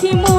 que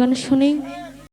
গান শুনেই